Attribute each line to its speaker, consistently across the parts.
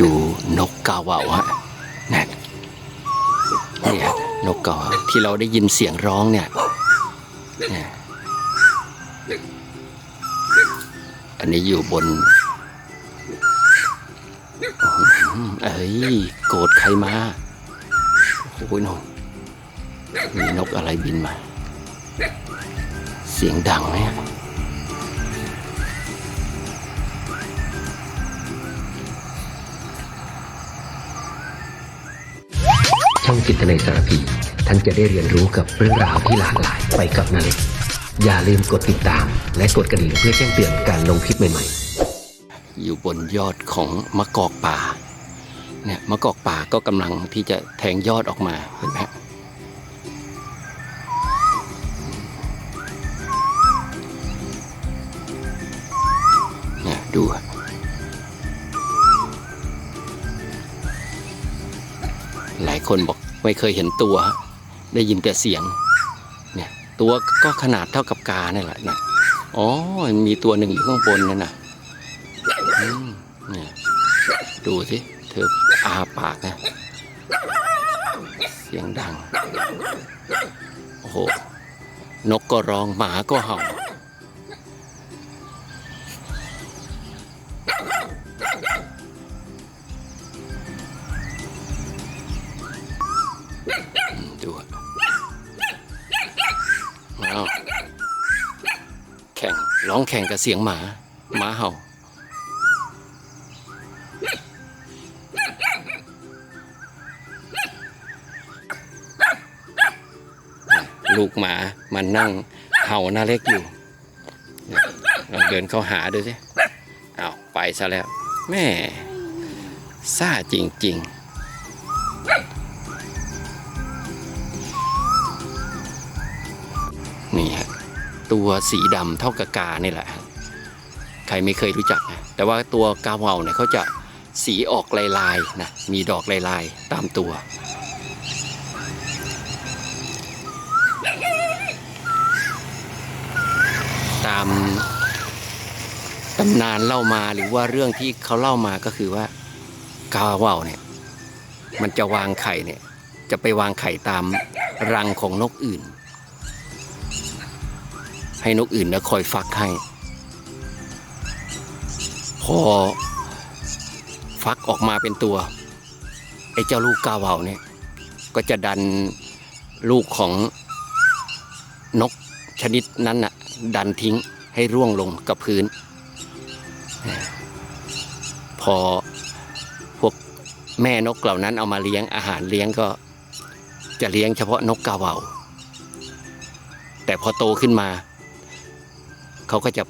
Speaker 1: ดูนกกาเว่าฮะนั่นเนี่ยนกกาว่าที่เราได้ยินเสียงร้องเนี่ยเนี่ยอันนี้อยู่บนเอ้ยโกรธใครมาโอ้ยนกมีนกอะไรบินมา เสียงดังไหม
Speaker 2: จิตในสารพีท่านจะได้เรียนรู้กับเรื่องราวที่หลากหลายไปกับนาเล็กอย่าลืมกดติดตาม และกดกระดิ่งเพื่อแจ้งเตือนการลงคลิปใหม่ๆ
Speaker 1: อยู่บนยอดของมะกอกป่าเนี่ยมะกอกป่าก็กำลังที่จะแทงยอดออกมาเห็นไหมฮะเนี่ยดูหลายคนบอก ไม่เคยเห็นตัว ได้ยินแต่เสียง เนี่ยตัวก็ขนาดเท่ากับกาเนี่ยแหละนะอ๋อมีตัวหนึ่งอยู่ข้างบนนั่นน่ะเนี่ยดูสิเธออาปากนะ เสียงดัง โอ้โห นกก็ร้องหมาก็เห่า ข่งร้องแข่งกับเสียงหมา หมาเห่า ลูกหมามันนั่งเห่าหน้าเล็กอยู่เนี่ยลองเดินเข้าหาดูสิอ้าวไปซะแล้วแม่ซ่าจริง ๆนี่ฮะ ตัวสีดำเท่ากับกานี่แหละ ใครไม่เคยรู้จักนะแต่ว่าตัวกาเหว่าเนี่ยเขาจะสีออกลายๆนะมีดอกลายๆตามตัว ตามตำนานเล่ามาหรือว่าเรื่องที่เขาเล่ามาก็คือว่ากาว่าวเนี่ย มันจะวางไข่เนี่ย จะไปวางไข่ตามรังของนกอื่น ให้นกอื่นนะคอยฟักให้ พอฟักออกมาเป็นตัวไอ้เจ้าลูกกาว่าวเนี่ย ก็จะดันลูกของนกชนิดนั้นน่ะ ดันทิ้งให้ร่วงลงกับพื้น พอพวกแม่นกเหล่านั้นเอามาเลี้ยงอาหารเลี้ยงก็จะเลี้ยงเฉพาะนกกาเหว่าแต่พอโตขึ้นมา เขาก็จะ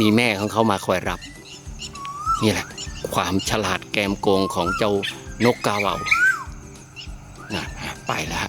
Speaker 1: มีแม่ของเขามาคอยรับ นี่แหละ ความฉลาดแกมโกงของเจ้านกกาเว่าน่ะไปแล้ว